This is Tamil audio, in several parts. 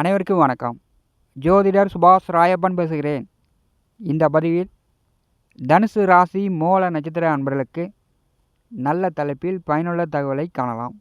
அனைவருக்கும் வணக்கம். ஜோதிடர் சுபாஷ் ராயப்பன் பேசுகிறேன். இந்த பதிவில் தனுசு ராசி மூல நட்சத்திர அன்பர்களுக்கு நல்ல தலைப்பில் பயனுள்ள தகவலை காணலாம்.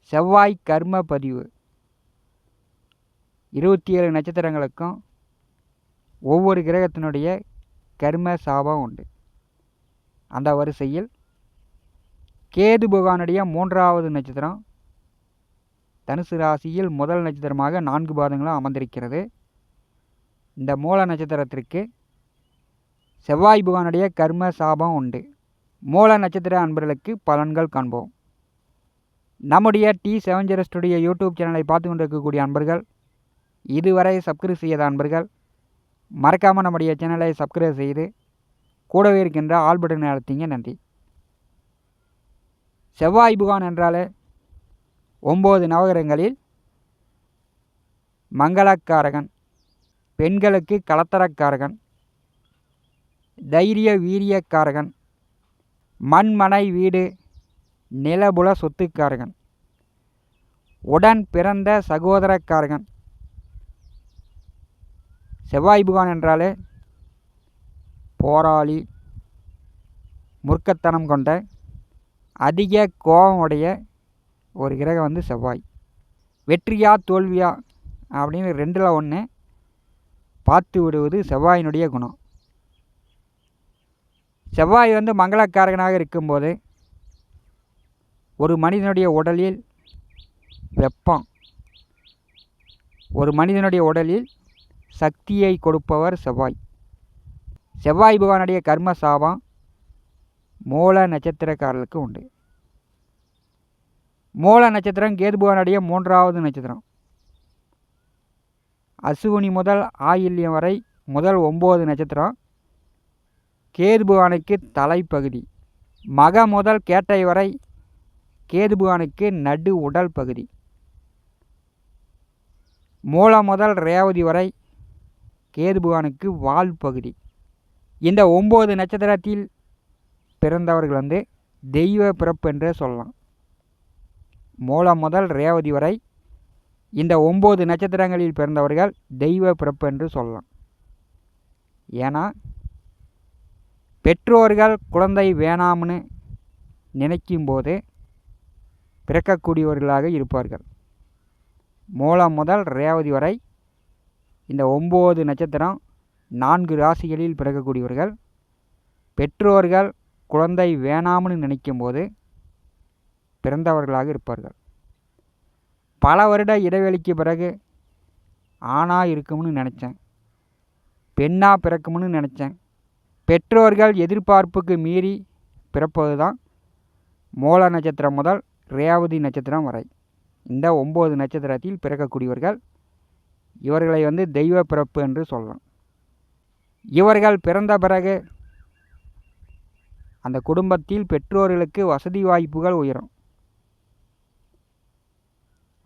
செவ்வாய் கர்ம பதிவு. இருபத்தி ஏழு நட்சத்திரங்களுக்கும் ஒவ்வொரு கிரகத்தினுடைய கர்ம சாபம் உண்டு. அந்த வரிசையில் கேது பகவானுடைய மூன்றாவது நட்சத்திரம் தனுசு ராசியில் முதல் நட்சத்திரமாக நான்கு பாதங்களும் அமர்ந்திருக்கிறது. இந்த மூல நட்சத்திரத்திற்கு செவ்வாய் புகானுடைய கர்ம சாபம் உண்டு. மூல நட்சத்திர அன்பர்களுக்கு பலன்கள் காண்போம். நம்முடைய T seven zero studio YouTube சேனலை பார்த்து கொண்டிருக்கக்கூடிய அன்பர்கள் இதுவரை சப்ஸ்கிரைப் செய்யாத அன்பர்கள் மறக்காமல் நம்முடைய சேனலை சப்ஸ்கிரைப் செய்து கூடவே இருக்கின்ற ஆல் பட்டன் அழுத்திங்க நன்றி. செவ்வாய் புகான் என்றாலே ஒம்பது நவகிரகங்களில் மங்களக்காரகன் பெண்களுக்கு கலத்தரக்காரகன் தைரிய வீரியக்காரகன் மண்மனை வீடு நிலபுல சொத்துக்காரகன் உடன் பிறந்த சகோதரக்காரகன். செவ்வாய் புகான் என்றாலே போராளி முற்கத்தனம் கொண்ட அதிக கோபமுடைய ஒரு கிரகம் வந்து செவ்வாய். வெற்றியா தோல்வியா அப்படின்னு ரெண்டில் ஒன்று பார்த்து விடுவது செவ்வாயினுடைய குணம். செவ்வாய் வந்து மங்களக்காரகனாக இருக்கும்போது ஒரு மனிதனுடைய உடலில் வெப்பம். ஒரு மனிதனுடைய உடலில் சக்தியை கொடுப்பவர் செவ்வாய். செவ்வாய் பகவானுடைய கர்ம சாபம் மூல நட்சத்திரக்காரர்களுக்கு உண்டு. மூல நட்சத்திரம் கேது பகவானுடைய மூன்றாவது நட்சத்திரம். அசுவினி முதல் ஆயில்யம் வரை முதல் ஒம்பது நட்சத்திரம். கேதுபகானுக்கு தலைப்பகுதி. மக முதல் கேட்டை வரை கேதுபுவானுக்கு நடு உடல் பகுதி. மூல முதல் ரேவதி வரை கேதுபகானுக்கு வால் பகுதி. இந்த ஒம்பது நட்சத்திரத்தில் பிறந்தவர்கள் வந்து தெய்வ பிறப்பு என்றே சொல்லலாம். மூலம் முதல் ரேவதி வரை இந்த ஒம்பது நட்சத்திரங்களில் பிறந்தவர்கள் தெய்வ பிறப்பு என்று சொல்லலாம். ஏன்னா பெற்றோர்கள் குழந்தை வேணாம்னு நினைக்கும்போது பிறக்கக்கூடியவர்களாக இருப்பார்கள். மூலம் முதல் ரேவதி வரை இந்த ஒம்பது நட்சத்திரம் நான்கு ராசிகளில் பிறக்கக்கூடியவர்கள். பெற்றோர்கள் குழந்தை வேணாம்னு நினைக்கும்போது பிறந்தவர்களாக இருப்பார்கள். பல வருட இடைவெளிக்கு பிறகு ஆணாக இருக்கும்னு நினச்சேன். பெண்ணாக பிறக்கும்னு நினச்சேன். பெற்றோர்கள் எதிர்பார்ப்புக்கு மீறி பிறப்பது தான் மூல நட்சத்திரம் முதல் ரேவதி நட்சத்திரம் வரை. இந்த ஒம்பது நட்சத்திரத்தில் பிறக்கக்கூடியவர்கள் இவர்களை வந்து தெய்வ பிறப்பு என்று சொல்லலாம். இவர்கள் பிறந்த பிறகு அந்த குடும்பத்தில் பெற்றோர்களுக்கு வசதி வாய்ப்புகள் உயரும்.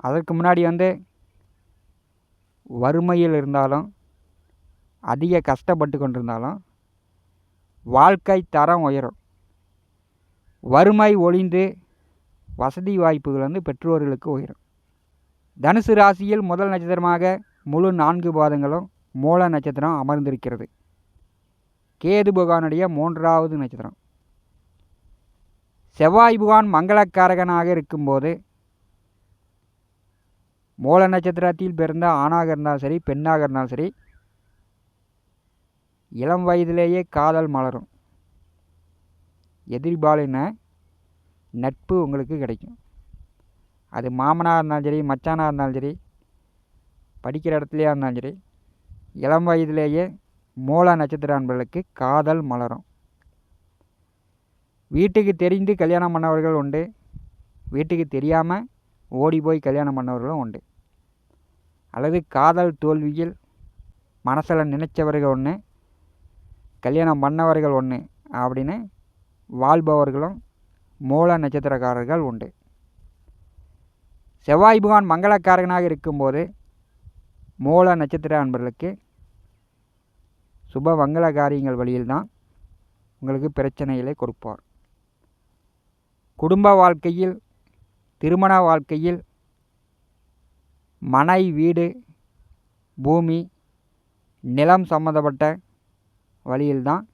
அதற்கு முன்னாடி வந்து வறுமையில் இருந்தாலும் அதிக கஷ்டப்பட்டு கொண்டிருந்தாலும் வாழ்க்கை தரம் உயரும். வறுமை ஒளிந்து வசதி வாய்ப்புகள் வந்து பெற்றோர்களுக்கு உயரும். தனுசு ராசியில் முதல் நட்சத்திரமாக முழு நான்கு பாதங்களும் மூல நட்சத்திரம் அமர்ந்திருக்கிறது. கேது பகவானுடைய மூன்றாவது நட்சத்திரம். செவ்வாய் புகான் மங்களக்காரகனாக இருக்கும்போது மூல நட்சத்திரத்தில் பிறந்த ஆணாக இருந்தாலும் சரி பெண்ணாக இருந்தாலும் சரி இளம் வயதிலேயே காதல் மலரும். எதிர்பாலின நட்பு உங்களுக்கு கிடைக்கும். அது மாமனாக இருந்தாலும் சரி மச்சானாக இருந்தாலும் சரி படிக்கிற இடத்துலையாக இருந்தாலும் சரி இளம் வயதிலேயே மூல நட்சத்திர அன்பர்களுக்கு காதல் மலரும். வீட்டுக்கு தெரிந்து கல்யாணம் பண்ணவர்கள் உண்டு. வீட்டுக்கு தெரியாமல் ஓடி போய் கல்யாணம் பண்ணவர்களும் உண்டு. அல்லது காதல் தோல்வியில் மனசில் நினைச்சவர்கள் ஒன்று கல்யாணம் பண்ணவர்கள் ஒன்று அப்படின்னு வாழ்பவர்களும் மூல நட்சத்திரக்காரர்கள் உண்டு. செவ்வாய் புகான் மங்களக்காரகனாக இருக்கும்போது மூல நட்சத்திர அன்பர்களுக்கு சுப மங்கள காரியங்கள் வழியில்தான் உங்களுக்கு பிரச்சனைகளை கொடுப்பார். குடும்ப வாழ்க்கையில் திருமண வாழ்க்கையில் மனை வீடு பூமி நிலம் சம்மந்தப்பட்ட வழியில்தான்.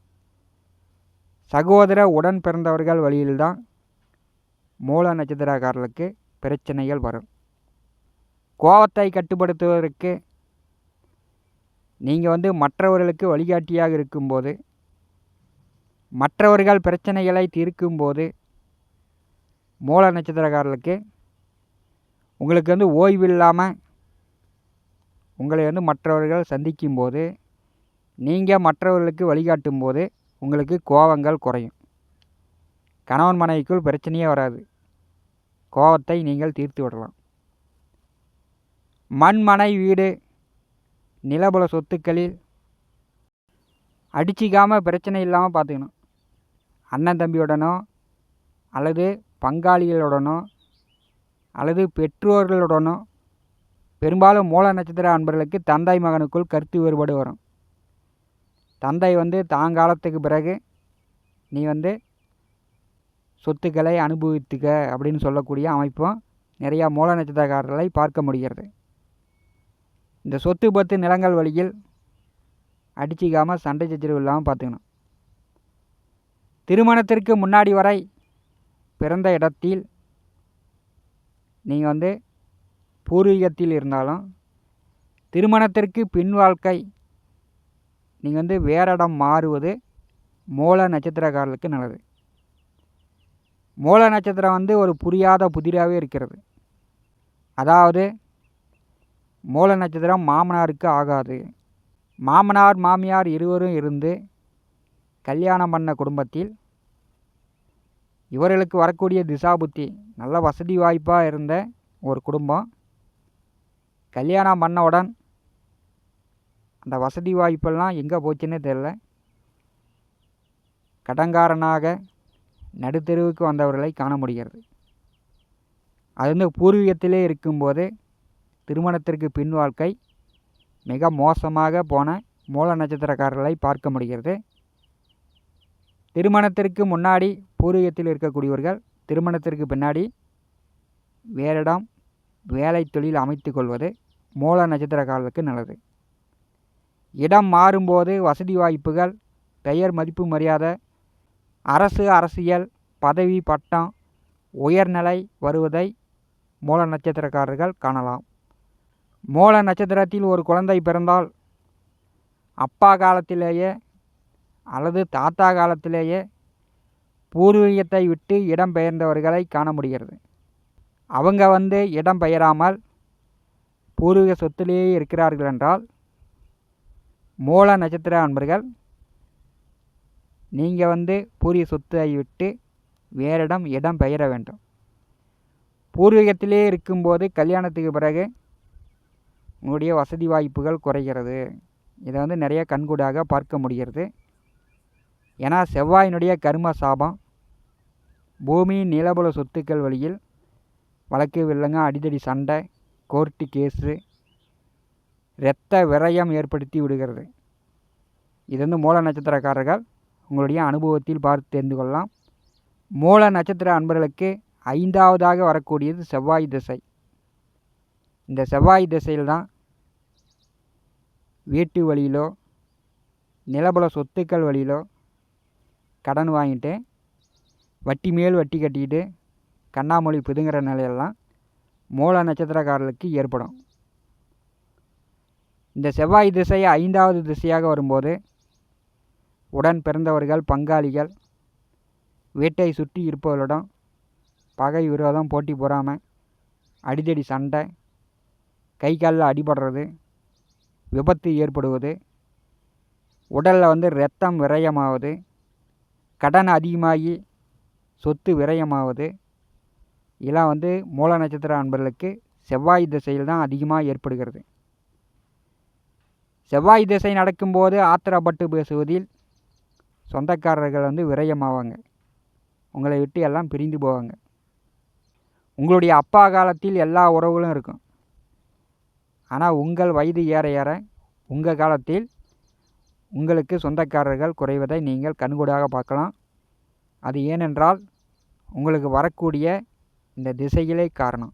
சகோதர உடன் பிறந்தவர்கள் வழியில்தான் மூல நட்சத்திரக்காரர்களுக்கு பிரச்சனைகள் வரும். கோபத்தை கட்டுப்படுத்துவதற்கு நீங்கள் வந்து மற்றவர்களுக்கு வழிகாட்டியாக இருக்கும்போது மற்றவர்கள் பிரச்சனைகளை தீர்க்கும்போது மூல நட்சத்திரக்காரர்களுக்கு உங்களுக்கு வந்து ஓய்வு இல்லாமல் உங்களை வந்து மற்றவர்கள் சந்திக்கும்போது நீங்கள் மற்றவர்களுக்கு வழிகாட்டும் போது உங்களுக்கு கோபங்கள் குறையும். கணவன் மனைவிக்குள் பிரச்சனையே வராது. கோபத்தை நீங்கள் தீர்த்து விடலாம். மண் மனை வீடு நிலபல சொத்துக்களில் அடிச்சிக்காமல் பிரச்சனை இல்லாமல் பார்த்துக்கணும். அண்ணன் தம்பியுடனோ அல்லது பங்காளிகளுடனோ அல்லது பெற்றோர்களுடனோ பெரும்பாலும் மூல நட்சத்திர அன்பர்களுக்கு தந்தை மகனுக்குள் கருத்து வேறுபாடு வரும். தந்தை வந்து தாங்காலத்துக்கு பிறகு நீ வந்து சொத்துக்களை அனுபவித்துக்க அப்படின்னு சொல்லக்கூடிய அமைப்பும் நிறையா மூல நட்சத்திரக்காரர்களை பார்க்க முடிகிறது. இந்த சொத்து பத்து நிலங்கள் வழியில் அடிச்சிக்காமல் சண்டை சச்சரவு இல்லாமல் பார்த்துக்கணும். திருமணத்திற்கு முன்னாடி வரை பிறந்த இடத்தில் நீங்கள் வந்து பூர்வீகத்தில் இருந்தாலும் திருமணத்திற்கு பின் வாழ்க்கை நீங்கள் வந்து வேற இடம் மாறுவது மூல நட்சத்திரக்காரர்களுக்கு நல்லது. மூல நட்சத்திரம் வந்து ஒரு புரியாத புதிராகவே இருக்கிறது. அதாவது மூல நட்சத்திரம் மாமனாருக்கு ஆகாது. மாமனார் மாமியார் இருவரும் இருந்து கல்யாணம் பண்ண குடும்பத்தில் இவர்களுக்கு வரக்கூடிய திசாபுத்தி நல்ல வசதி வாய்ப்பாக இருந்த ஒரு குடும்பம். கல்யாணம் பண்ணவுடன் அந்த வசதி வாய்ப்பெல்லாம் எங்கே போச்சுன்னே தெரில கடங்காரனாக நடுத்தெருவுக்கு வந்தவர்களை காண முடிகிறது. அது வந்து பூர்வீகத்திலே இருக்கும்போது திருமணத்திற்கு பின் வாழ்க்கை மிக மோசமாக போன மூல நட்சத்திரக்காரர்களை பார்க்க முடிகிறது. திருமணத்திற்கு முன்னாடி பூர்வீகத்தில் இருக்கக்கூடியவர்கள் திருமணத்திற்கு பின்னாடி வேறிடம் வேலை தொழில் அமைத்து கொள்வது மூல நட்சத்திரக்காரர்களுக்கு நல்லது. இடம் மாறும்போது வசதி வாய்ப்புகள் பெயர் மதிப்பு மரியாதை அரசு அரசியல் பதவி பட்டம் உயர்நிலை வருவதை மூல நட்சத்திரக்காரர்கள் காணலாம். மூல நட்சத்திரத்தில் ஒரு குழந்தை பிறந்தால் அப்பா காலத்திலேயே அல்லது தாத்தா காலத்திலேயே பூர்வீகத்தை விட்டு இடம் பெயர்ந்தவர்களை காண முடிகிறது. அவங்க வந்து இடம் பெயராமல் பூர்வீக சொத்திலேயே இருக்கிறார்கள் என்றால் மூல நட்சத்திர அன்பர்கள் நீங்கள் வந்து பூர்வீக சொத்தை விட்டு வேறிடம் இடம் பெயர வேண்டும். பூர்வீகத்திலே இருக்கும்போது கல்யாணத்துக்கு பிறகு உங்களுடைய வசதி வாய்ப்புகள் குறைகிறது. இதை வந்து நிறைய கண்கூடாக பார்க்க முடிகிறது. ஏன்னா செவ்வாயினுடைய கர்ம சாபம் பூமி நிலபுல சொத்துக்கள் வழியில் வழக்கு வில்லங்க அடிதடி சண்டை கோர்ட்டு கேஸு இரத்த விரயம் ஏற்படுத்தி விடுகிறது. இது வந்து மூல நட்சத்திரக்காரர்கள் உங்களுடைய அனுபவத்தில் பார்த்து தெரிந்து கொள்ளலாம். மூல நட்சத்திர அன்பர்களுக்கு ஐந்தாவதாக வரக்கூடியது செவ்வாய் திசை. இந்த செவ்வாய் திசையில் தான் வீட்டு வழியிலோ நிலபல சொத்துக்கள் வழியிலோ கடன் வாங்கிட்டு வட்டி மேல் வட்டி கட்டிக்கிட்டு கண்ணாமொழி பிதுங்குற நிலையெல்லாம் மூல நட்சத்திரக்காரர்களுக்கு ஏற்படும். இந்த செவ்வாய் திசை ஐந்தாவது திசையாக வரும்போது உடன் பிறந்தவர்கள் பங்காளிகள் வீட்டை சுற்றி இருப்பவர்களிடம் பகை விரோதம் போட்டி பொறாமல் அடிதடி சண்டை கை காலில் அடிபடுறது விபத்து ஏற்படுவது உடலில் வந்து ரத்தம் விரயமாவது கடன் அதிகமாகி சொத்து விரயமாவது. இதெல்லாம் வந்து மூல நட்சத்திர அன்பர்களுக்கு செவ்வாய் திசையில் தான் அதிகமாக ஏற்படுகிறது. செவ்வாய் திசை நடக்கும்போது ஆத்திரப்பட்டு பேசுவதில் சொந்தக்காரர்கள் வந்து விரயமாவாங்க. உங்களை விட்டு எல்லாம் பிரிந்து போவாங்க. உங்களுடைய அப்பா காலத்தில் எல்லா உறவுகளும் இருக்கும். ஆனால் உங்கள் வயது ஏற ஏற உங்கள் காலத்தில் உங்களுக்கு சொந்தக்காரர்கள் குறைவதை நீங்கள் கண்கூடாக பார்க்கலாம். அது ஏனென்றால் உங்களுக்கு வரக்கூடிய இந்த திசைகளே காரணம்.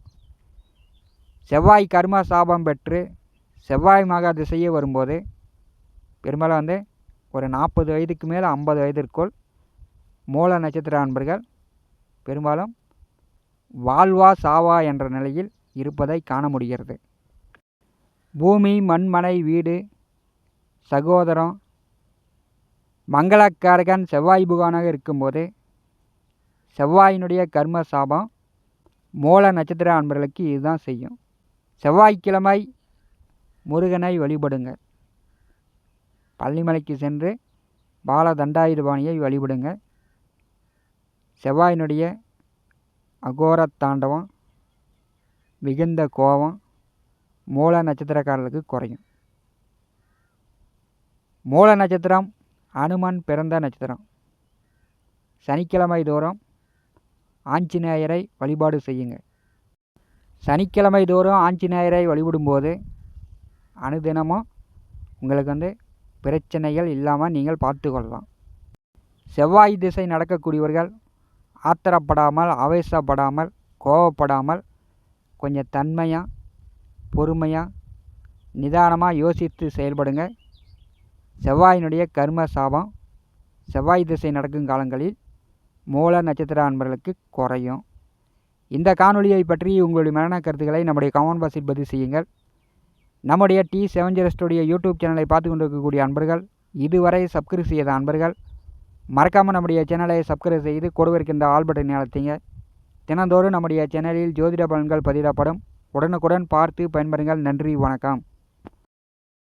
செவ்வாய் கர்ம சாபம் பெற்று செவ்வாய் மகா திசையே வரும்போது பெரும்பாலும் வந்து ஒரு நாற்பது வயதுக்கு மேலே ஐம்பது வயதிற்குள் மூல நட்சத்திர அன்பர்கள் பெரும்பாலும் வாழ்வா சாவா என்ற நிலையில் இருப்பதை காண முடிகிறது. பூமி மண்மனை வீடு சகோதரம் மங்களக்காரகன் செவ்வாய் புகானாக இருக்கும்போது செவ்வாயினுடைய கர்ம சாபம் மூல நட்சத்திர அன்பர்களுக்கு இதுதான் செய்யும். செவ்வாய்க்கிழமை முருகனை வழிபடுங்க பள்ளிமலைக்கு சென்று பால தண்டாயுதபாணியை வழிபடுங்க செவ்வாயினுடைய அகோர தாண்டவம் மிகுந்த கோபம் மூல நட்சத்திரக்காரர்களுக்கு குறையும். மூல நட்சத்திரம் அனுமன் பிறந்த நட்சத்திரம். சனிக்கிழமை தோறும் ஆஞ்சநேயரை வழிபாடு செய்யுங்க சனிக்கிழமை தோறும் ஆஞ்சநேயரை வழிபடும்போது அனுதினமும் உங்களுக்கு வந்து பிரச்சனைகள் இல்லாமல் நீங்கள் பார்த்து கொள்ளலாம் செவ்வாய் திசை நடக்கக்கூடியவர்கள் ஆத்திரப்படாமல் ஆவேசப்படாமல் கோவப்படாமல் கொஞ்சம் தன்மையாக பொறுமையாக நிதானமாக யோசித்து செயல்படுங்க செவ்வாயினுடைய கர்ம சாபம் செவ்வாய் திசை நடக்கும் காலங்களில் மூல நட்சத்திர அன்பர்களுக்கு குறையும். இந்த காணொலியை பற்றி உங்களுடைய மரண கருத்துக்களை நம்முடைய கமெண்ட் பாக்ஸில் பதிவு செய்யுங்கள். நம்முடைய T seven zero studio YouTube சேனலை பார்த்து கொண்டிருக்கக்கூடிய அன்பர்கள் இதுவரை சப்ஸ்கிரைப் செய்த அன்பர்கள் மறக்காமல் நம்முடைய சேனலை சப்ஸ்கிரைப் செய்து கொடுவிருக்கின்ற ஆல் பட்டனை அழுத்திங்க. தினந்தோறும் நம்முடைய சேனலில் ஜோதிட பலன்கள் பதிவிடப்படும். உடனுக்குடன் பார்த்து பயன்பெறுங்கள். நன்றி வணக்கம்.